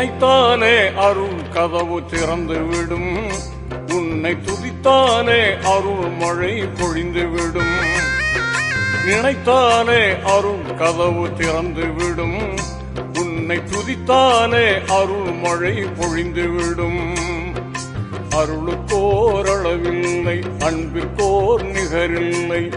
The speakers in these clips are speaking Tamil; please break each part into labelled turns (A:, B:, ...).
A: நினைத்தாலே அருள் கதவு திறந்து விடும். உன்னை துதித்தாலே அருள் மழை பொழிந்து விடும். நினைத்தாலே அருள் கதவு திறந்து விடும். உன்னை துதித்தாலே அருள் மழை பொழிந்து விடும். அருளுக்கோரளவில்லை அன்பிற்கோர் நிகரில்லை.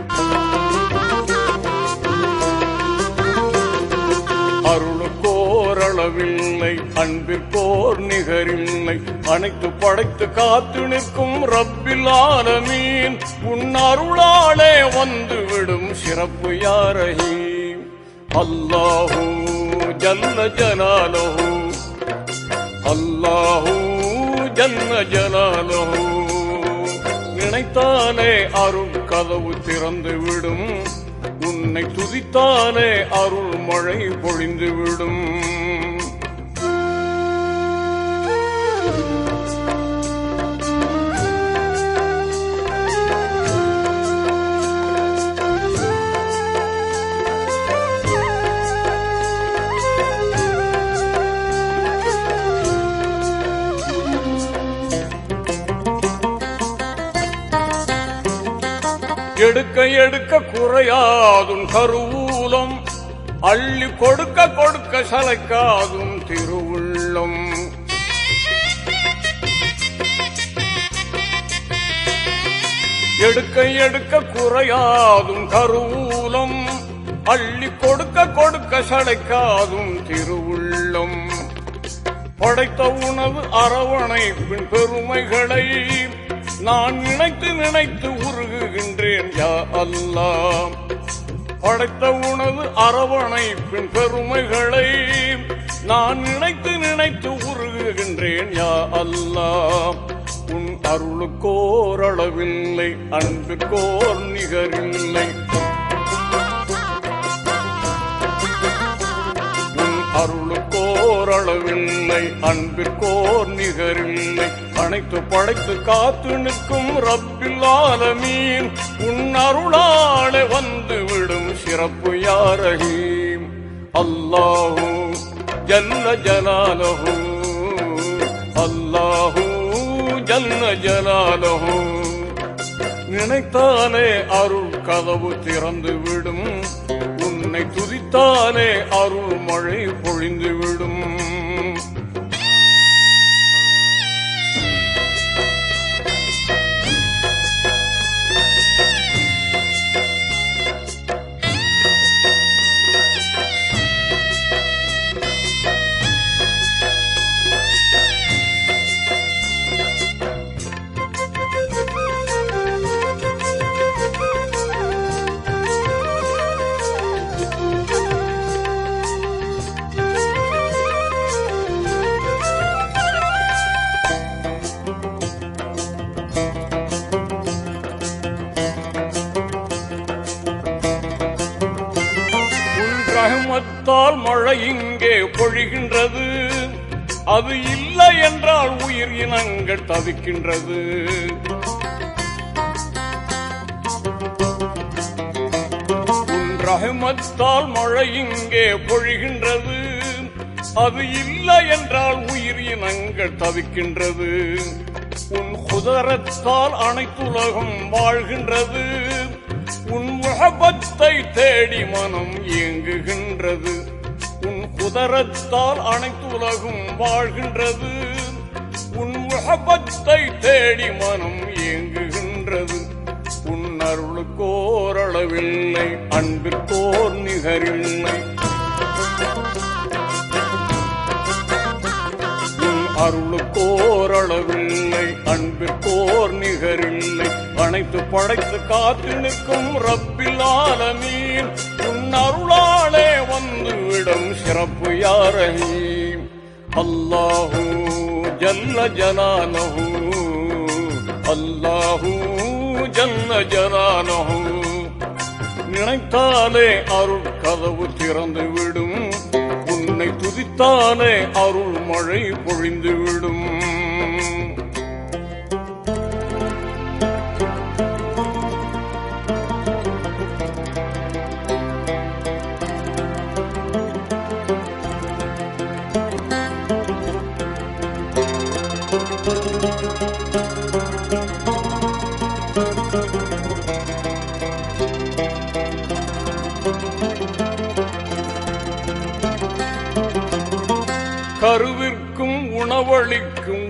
A: உறவில்லை அன்பிற்கோர் நிகரில்லை. அனைத்து படைத்து காத்து நிற்கும் ரப்பில் ஆலமீன் வந்துவிடும் வந்து விடும் சிறப்பு யாரஹி அல்லாஹூ ஜல்ல ஜலாலஹூ. அல்லாஹூ ஜன்ன ஜலாலஹூ. நினைத்தாலே அருள் கதவு திறந்து விடும் உன்னை துதித்தாலே அருள் மழை பொழிந்து எடுக்க எடுக்க குறையாதும் கருவூலம். அள்ளி கொடுக்க கொடுக்க சலைக்காதும் திருவுள்ளம். எடுக்க எடுக்க குறையாதும் கருவூலம். அள்ளி கொடுக்க கொடுக்க சடைக்காதும் திருவுள்ளம். படைத்த உணவு அரவணைப்பின் பெருமைகளை நான் நினைத்து நினைத்து உருகுகின்றேன் யா அல்லா படைத்த உணவு அரவணைப்பின் பெருமைகளை நான் நினைத்து நினைத்து உருகுகின்றேன் யா அல்லா உன் அருளுக்கோரளவில்லை அன்புக்கோர் நிகரில்லை. அருளுக்கோரளவில்லை அன்பிற்கோர் நிகரில்லை அனைத்து படைத்து காத்து நிற்கும் ரப்பில்லாத மீன். உன் அருளாலே வந்து விடும் சிறப்பு யாரகீம்? அல்லாஹூ ஜல்ல ஜலாலஹூ. அல்லாஹூ ஜல்ல ஜலாலஹூ. நினைத்தாலே அருள் கதவு திறந்து விடும் உன்னை துதித்தாலே அருள் மழை பொழிந்து விடும் என்றால் மழை இங்கே பொழிகின்றது. அது இல்லை என்றால் உயிர் இனங்கள் தவிக்கின்றது. ரஹமத்தால் மழை இங்கே பொழிகின்றது. அது இல்லை என்றால் உயிர் இனங்கள் தவிக்கின்றது. உன் குதரத்தால் அனைத்துலகம் வாழ்கின்றது. உன் முகபத்தை தேடி மனம் இயங்குகின்றது. உதரத்தால் அனைத்து உலகும் வாழ்கின்றது. உன் முகபத்தை தேடி மனம் இயங்குகின்றது. உன் அருளுக்கோரளவில்லை அன்பிற்கோர் நிகரில்லை. அருளுக்கோரளவில்லை அன்பிற்கோர் நிகரில்லை. அனைத்து படைத்து காத்து நிற்கும் ரப்பில் ஆலமீன் உன் அருளாலே வந்துவிடும் சிறப்பு யாரஹீம் அல்லாஹூ ஜல்ல ஜனானஹூ அல்லாஹூ ஜல்ல ஜனானஹூ நினைத்தாலே அருள் கதவு திறந்து விடும் உன்னை துதித்தானே அருள் மழை பொழிந்து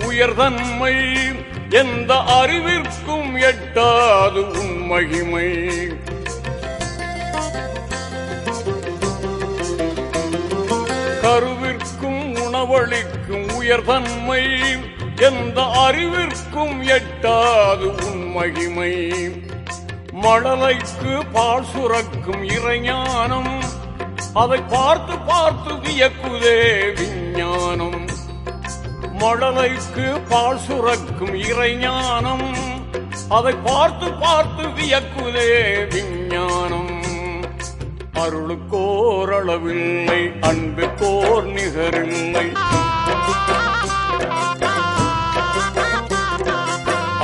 A: உயர்தன்மை எந்த அறிவிற்கும் எட்டாது உன் மகிமை. கருவிற்கும் உணவளிக்கும் உயர்தன்மை எந்த அறிவிற்கும் எட்டாது உன் மகிமை. மழலைக்கு பால் சுரக்கும் இறைஞானம் அதை பார்த்து பார்த்து வியக்குதே விஞ்ஞானம். மழலைக்கு பால் சுரக்கும் இறைஞானம் அதை பார்த்து பார்த்து வியக்குதே விஞ்ஞானம். அருளுக்கோரளவில்லை அன்புக்கோர் நிகரில்லை.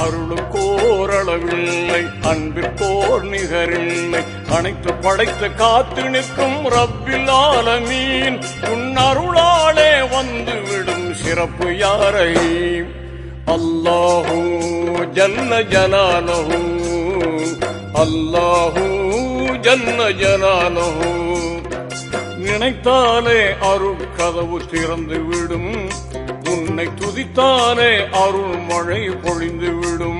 A: அருளுக்கோரளவில்லை அன்பிற்கோர் நிகரில்லை. அனைத்து படைத்து காத்து நிற்கும் ரப்பில் ஆலமீன் உன் அருளாலே வந்துவிடும். சிறப்பு யாரை? அல்லாஹூ ஜன்ன ஜனானஹூ. அல்லாஹூ ஜன்ன ஜனானஹூ. நினைத்தாலே அருள் கதவு திறந்து விடும். உன்னை துதித்தாலே அருள் மழை பொழிந்து விடும்.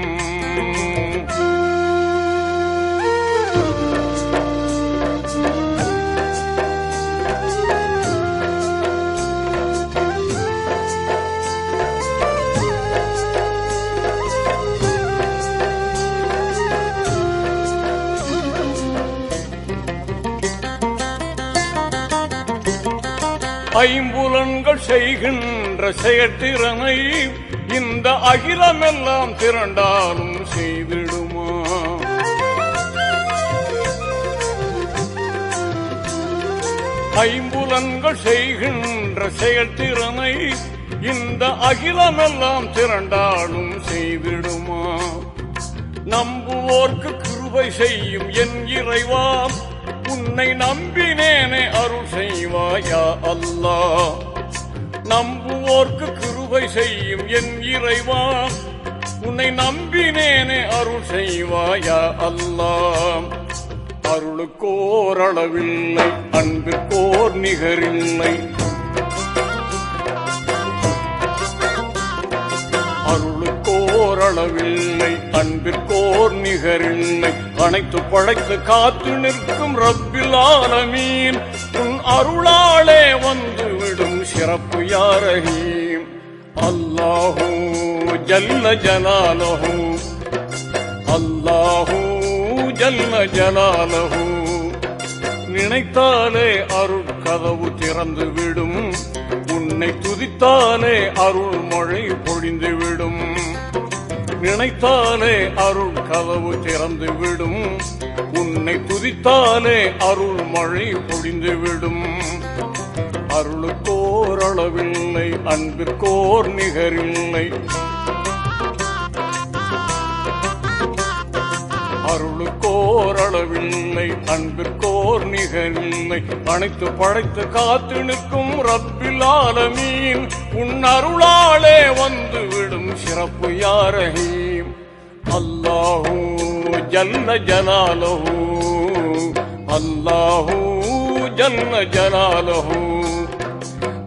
A: ஐம்புலன்கள் செய்கின்ற செயற்றிறனை இந்த அகிலமெல்லாம் திரண்டாலும் செய்திடுமா? ஐம்புலன்கள் செய்கின்ற செயற்றிறனை இந்த அகிலமெல்லாம் திரண்டாலும் செய்திடுமா? நம்புவோர்க்கு கிருபை செய்யும் என் இறைவா உன்னை நம்பினேனே அருள் செய்வாயா அல்லாஹ் நம்புவோர்க்கு கிருபை செய்யும் என் இறைவா. உன்னை நம்பினேனே அருள் செய்வாயா அல்லாஹ் அருளுக்கோரளவில்லை அன்பிற்கோர் நிகரில்லை. அருளுக்கோரளவில்லை அன்பிற்கோர் நிகரில்லை. அனைத்து பழைத்து காத்து நிற்கும் ரப்பில் ஆலமீன். உன் அருளாலே வந்துவிடும் சிறப்பு யாரகீம்? அல்லாஹூ ஜல்ல ஜலாலஹூ. அல்லாஹூ ஜல்ல ஜலாலஹூ. நினைத்தாலே அருள் கதவு திறந்து விடும். உன்னை துதித்தாலே அருள் மழை பொழிந்து விடும். நினைத்தாலே அருள் கதவு திறந்து விடும். உன்னை துதித்தாலே அருள் மழை பொழிந்து விடும். அருளுக்கோர் அளவில்லை அன்பிற்கோர் நிகரில்லை. ஓரளவில்லை அன்பிற்கோர் நிகரில்லை. அனைத்து படைத்து காத்து நிற்கும் ரப்பில் ஆலமீன். உன் அருளாலே வந்து விடும் சிறப்பு யாரஹீம்? அல்லாஹூ ஜல்ல ஜலாலஹூ. அல்லாஹூ ஜல்ல ஜலாலஹூ.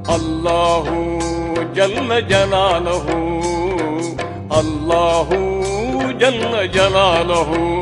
A: அல்லாஹூ ஜல்ல ஜலாலஹூ. அல்லாஹூ ஜல்ல ஜலாலஹூ.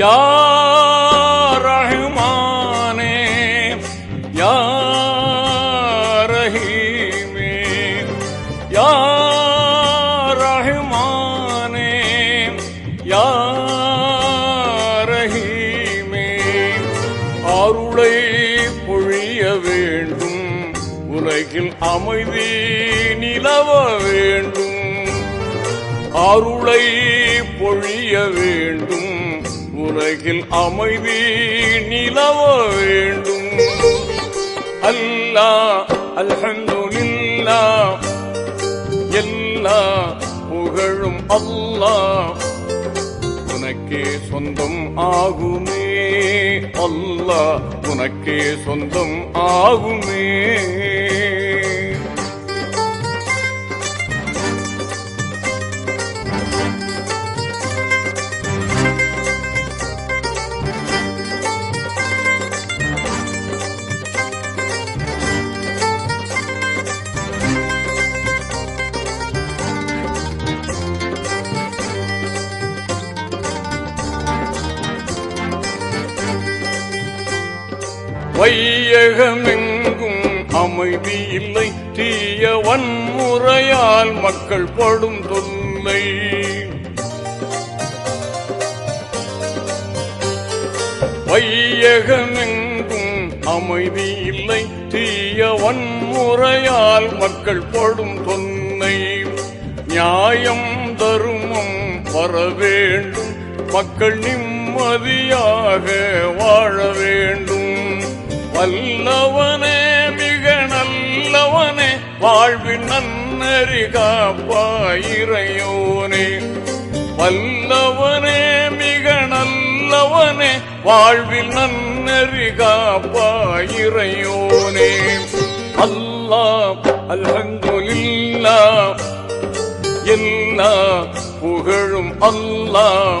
A: யா உலகில் அமைதி நிலவ வேண்டும். அல்லா அல்ஹந்துலில்லா எல்லா புகழும் அல்லா. உனக்கே சொந்தம் ஆகுமே. அல்லா உனக்கே சொந்தம் ஆகுமே. வையகமெங்கும் அமைதி இல்லை தீய வன்முறையால் மக்கள் படும் தொல்லை. வையகமெங்கும் அமைதி இல்லை தீய வன்முறையால் மக்கள் படும் தொல்லை. நியாயம் தருமம் வர வேண்டும். மக்கள் நிம்மதியாக வாழ வேண்டும். வல்லவனே மிக நல்லவனே வாழ்வின் நன்னறி காப்பாயிரையோனே வல்லவனே மிக நல்லவனே வாழ்வில் நன்னறி காப்பாயிரையோனே அல்லா அல்ஹம்துலில்லாஹ் எல்லா புகழும் அல்லாஹ்.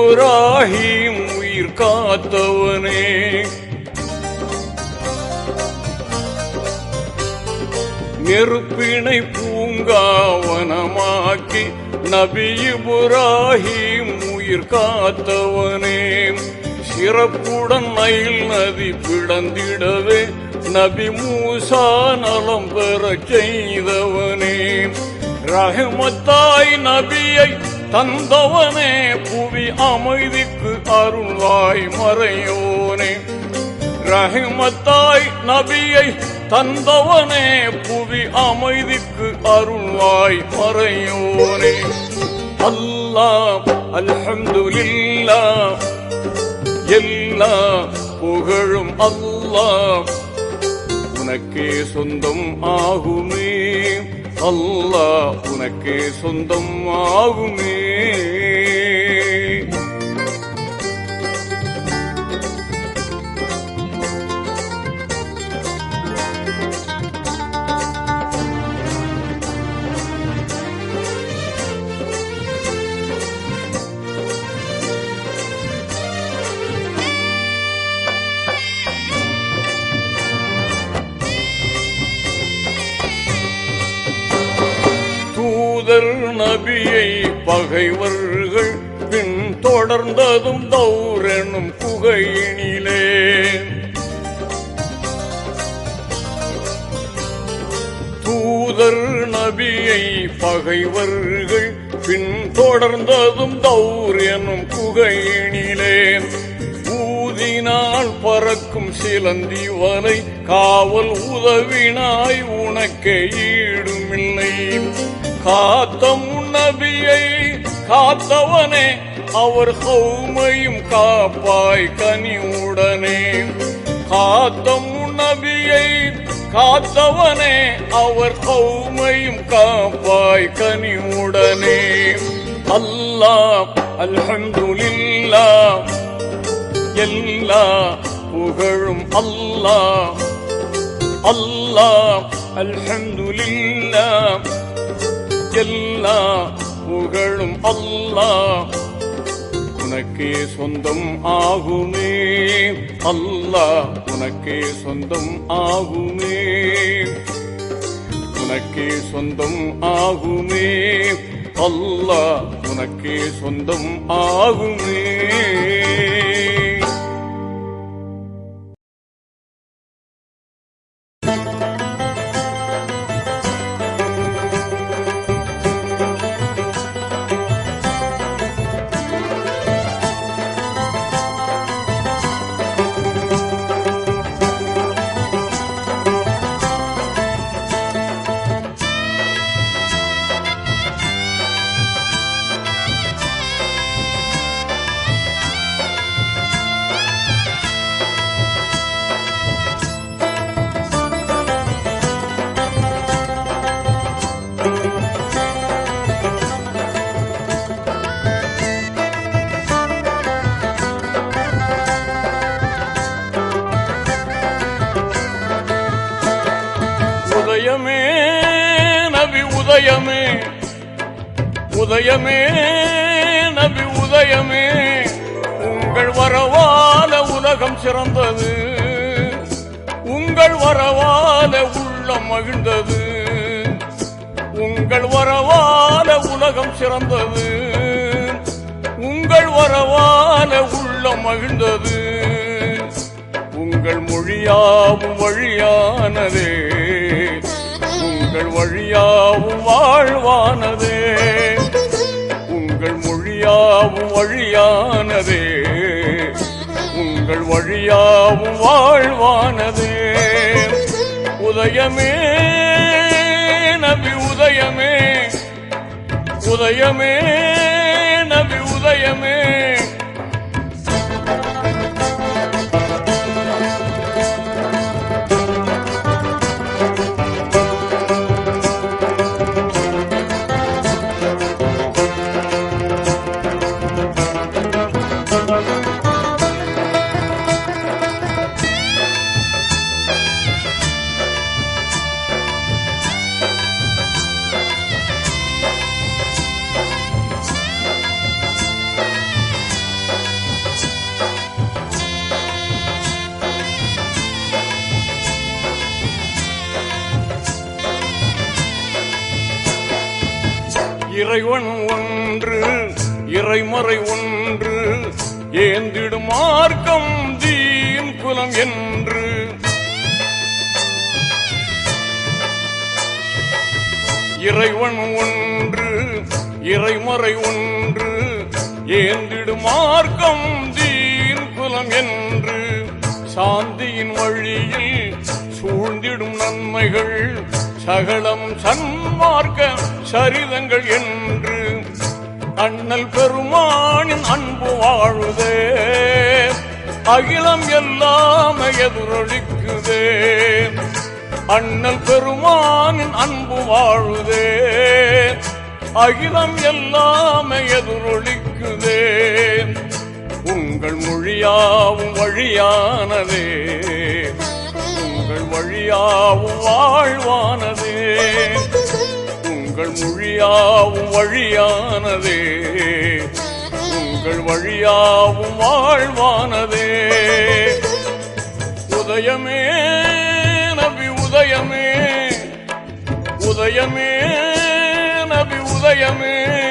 A: இப்ராஹிம் உயிர் காத்தவனே. நெருப்பினை பூங்காவனமாக்கி நபி இப்ராஹிம் உயிர் காத்தவனே. சிறப்புடன் மயில் நதி பிளந்திடவே நபி மூசா நலம் பெறச் செய்தவனே. ரஹமத்தாய் நபியை தந்தவனே புவி அமைதிக்கு அருள்வாய் மறையோனே. ரஹிமத்தாய் நபியை தந்தவனே புவி அமைதிக்கு அருள்வாய் மறையோனே. அல்லா அல்ஹம்துலில்லாஹ். எல்லா புகழும் அல்லாஹ். உனக்கே சொந்தம் ஆகுமே. அல்லாஹ் உனக்கே சொந்தம் ஆகுமே. பகைவர்கள் பின் தொடர்ந்ததும் தௌரனும் குகையினிலே. தூதர் நபியை பகைவர்கள் பின் தொடர்ந்ததும் தௌர் எனும் குகையினிலே. ஊதினால் பறக்கும் சிலந்தி வலை காவல் உதவினாய் உனக்கே ஈடுமில்லை. காத்தம் நபியை காத்தவனே அவர் கௌமையும் காப்பாய் கனிவுடனே. காத்தம் நபியை காத்தவனே அவர் கௌமையும் காப்பாய் கனிவுடனே. அல்லாஹ் அல்ஹம்துலில்லாஹ் எல்லா புகழும் அல்லாஹ். அல்லாஹ் அல்ஹம்துலில்லாஹ் எல்லா புகழும் அல்லா உனக்கே சொந்தம் ஆகுமே அல்லா உனக்கே சொந்தம் ஆகுமே உனக்கே சொந்தம் ஆகுமே அல்லா உனக்கே சொந்தம் ஆகுமே உலகம் உங்கள் வரவால உள்ளம் மகிழ்ந்தது. உங்கள் வரவால உலகம் சிறந்தது. உங்கள் வரவால உள்ளம் மகிழ்ந்தது. உங்கள் மொழியாவும் வழியானதே. உங்கள் வழியாவும் வாழ்வானதே. உங்கள் மொழியாவும் வழியானதே. உங்கள் வழியாவும் வாழ்வானது. உதயமே நபி உதயமே. உதயமே நபி உதயமே. தாமரை ஒன்று ஏந்திடும் மார்க்கம் தீன் குலம் என்று. இறைவன் ஒன்று இறைமறை ஒன்று ஏந்திடும் மார்க்கம் தீன் குலம் என்று. சாந்தியின் வழியில் சூழ்ந்திடும் நன்மைகள் சகலம் சன்மார்க்க சரிதங்கள் என்று. அண்ணல் பெருமானின் அன்பு வாழுதே. அகிலம் எல்லாம் எதிரொலிக்குதே. அண்ணல் பெருமானின் அன்பு வாழுதே. அகிலம் எல்லாம் எதிரொலிக்குதே. உங்கள் மொழியாவும் வழியானதே. உங்கள் வழியாவும் வாழ்வானதே. உங்கள் மொழியாவும் வழியானதே. உங்கள் வழியாவும் வாழ்வானதே. உதயமே நபி உதயமே. உதயமே நபி உதயமே.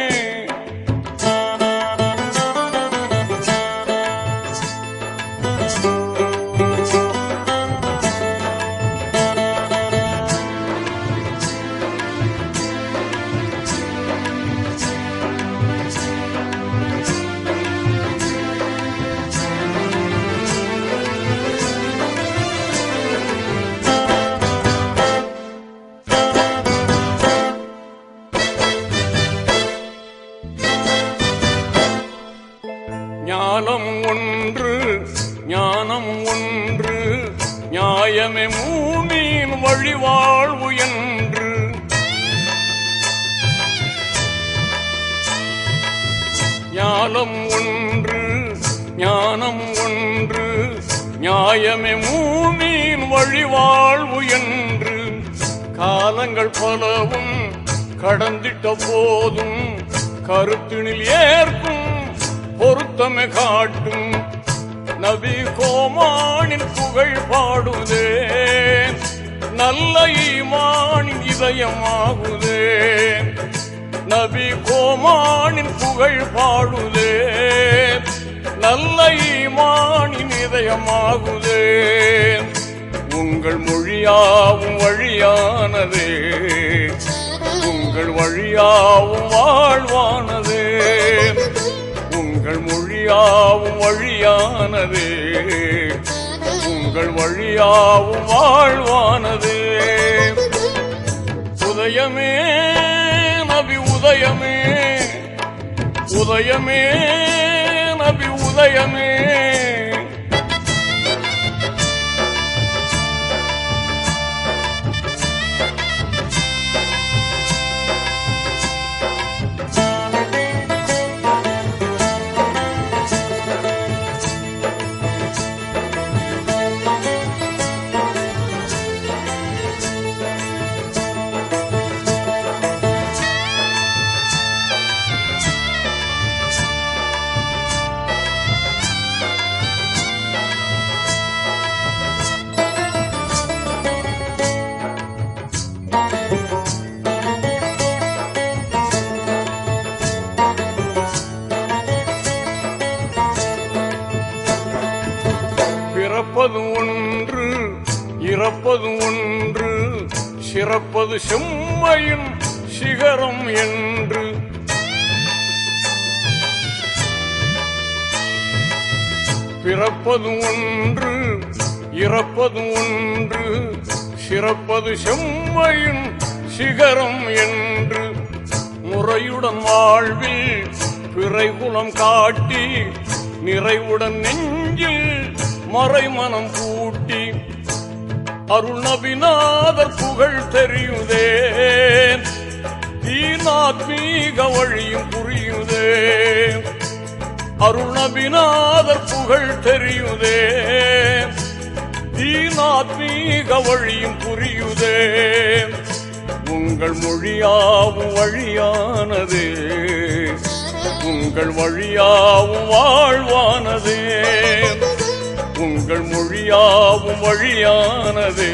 A: நபி கோமானின் புகழ் பாடுதே. நல்ல ஈமானின் இதயமாகுதே. நபி கோமானின் புகழ் பாடுதே. நல்ல ஈமானின் இதயமாகுதே. உங்கள் மொழியாவும் வழியானதே. உங்கள் வழியாவும் வாழ்வானதே. உங்கள் மொழியாவும் வழியானது. உங்கள் வழியாவும் வாழ்வானது. உதயமே நபி உதயமே. உதயமே நபி உதயமே. ஒன்று சிறப்பது செம்மையின் சிகரம் என்று. முறையுடன் வாழ்வில் பிறைகுலம் காட்டி நிறைவுடன் நெஞ்சில் மறைமனம் கூட்டி அருள் நபிநாதர் புகழ் தெரியுதே தீனாத்மீக வழியும் புரியுதே அருள் நபிநாதர் புகழ் தெரியுதே தீனாத்மீக வழியும் புரியுதே. உங்கள் மொழியாவும் வழியானது. உங்கள் வழியாவும் வாழ்வானது. உங்கள் மொழியாவும் வழியானது.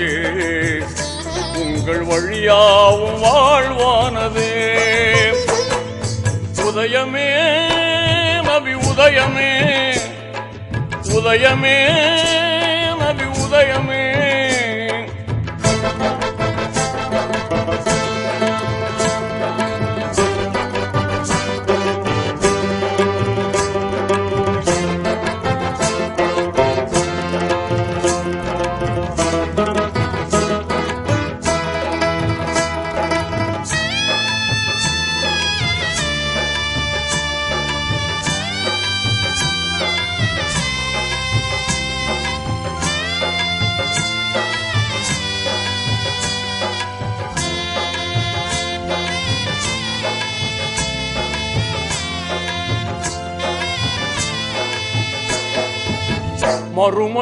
A: உங்கள் வழியாவும் வாழ்வானது. உதயமே நபி உதயமே. உதயமே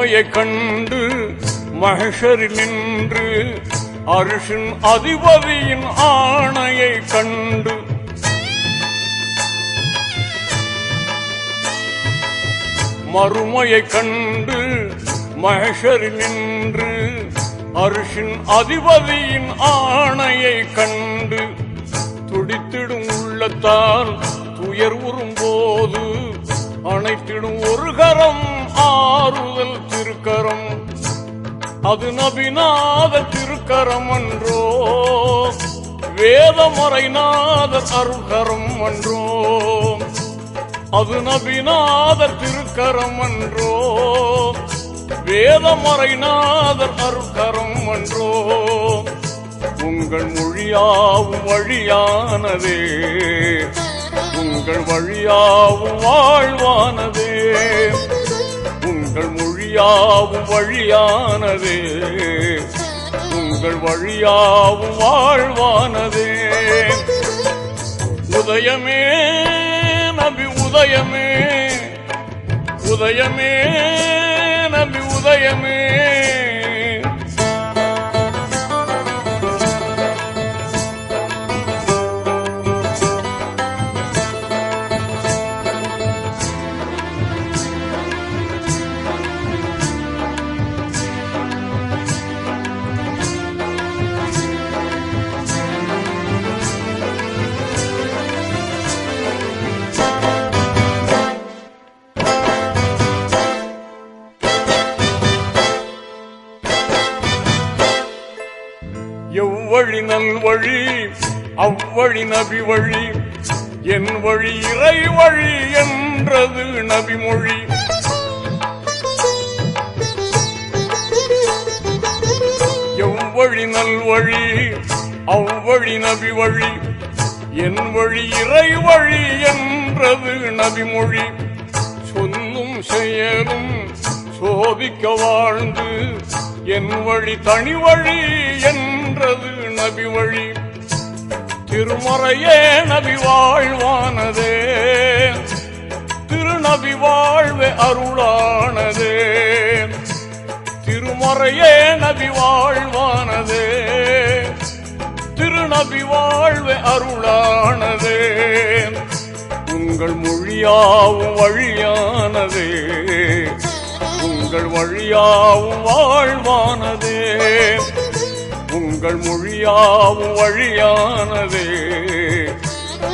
A: மறுமையை கண்டு மகஷரில் நின்று அரிசின் அதிபதியின் ஆணையை கண்டு. மறுமையை கண்டு மகஷரில் நின்று அரிசின் அதிபதியின் ஆணையை கண்டு. துடித்திடும் உள்ளத்தால் துயர் உறும்போது அணைத்திடும் ஒரு கரம் ஆறுதல் திருக்கரம். அது நபிநாத திருக்கரம் அன்றோ. வேதமுறைநாத அருள்கரம் அன்றோ. அது நபிநாத திருக்கரம் அன்றோ. வேதமறைநாதர் அருள்கரம் அன்றோ. உங்கள் மொழியாவும் வழியானதே. உங்கள் வழியாவும் வாழ்வானதே. உங்கள் மொழியாவும் வழியானது. உங்கள் வழியாவும் வாழ்வானதே. உதயமே நபி உதயமே. உதயமே நபி உதயமே. வழி அவ்வழி நபி வழி என் வழி இறை வழி என்றது நபிமொழி எவ்வழி நல்வழி அவ்வழி நபி வழி என் வழி இறை வழி என்றது நபிமொழி சொல்லும் செயலும் சோதிக்க வாழ்ந்து என் வழி தனி வழி என்றது நபி வழி திருமறையே நபி வாழ்வானதே. திருநபி வாழ்வே அருளானதே. திருமறையே நபி வாழ்வானதே. திருநபி வாழ்வே அருளானதே. உங்கள் மொழியாவும் வழியானதே. உங்கள் வழியாவும் வாழ்வானதே. உங்கள் மொழியாவும் வழியானதே.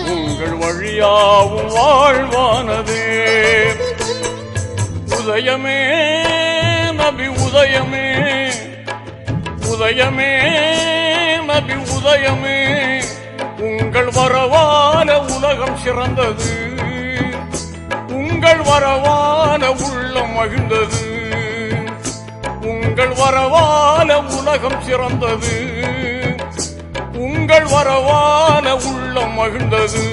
A: உங்கள் வழியாவும் வாழ்வானதே. உதயமே நபி உதயமே. உதயமே நபி உதயமே. உங்கள் வரவான உலகம் சிறந்தது. உங்கள் வரவான உள்ளம் மகிழ்ந்தது. உங்கள் வரவான உலகம் சிறந்தது. உங்கள் வரவான உள்ளம் மகிழ்ந்தது.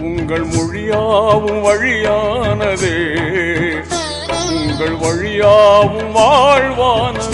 A: உங்கள் மொழியாவும் வழியானதே. உங்கள் வழியாவும் வாழ்வானது.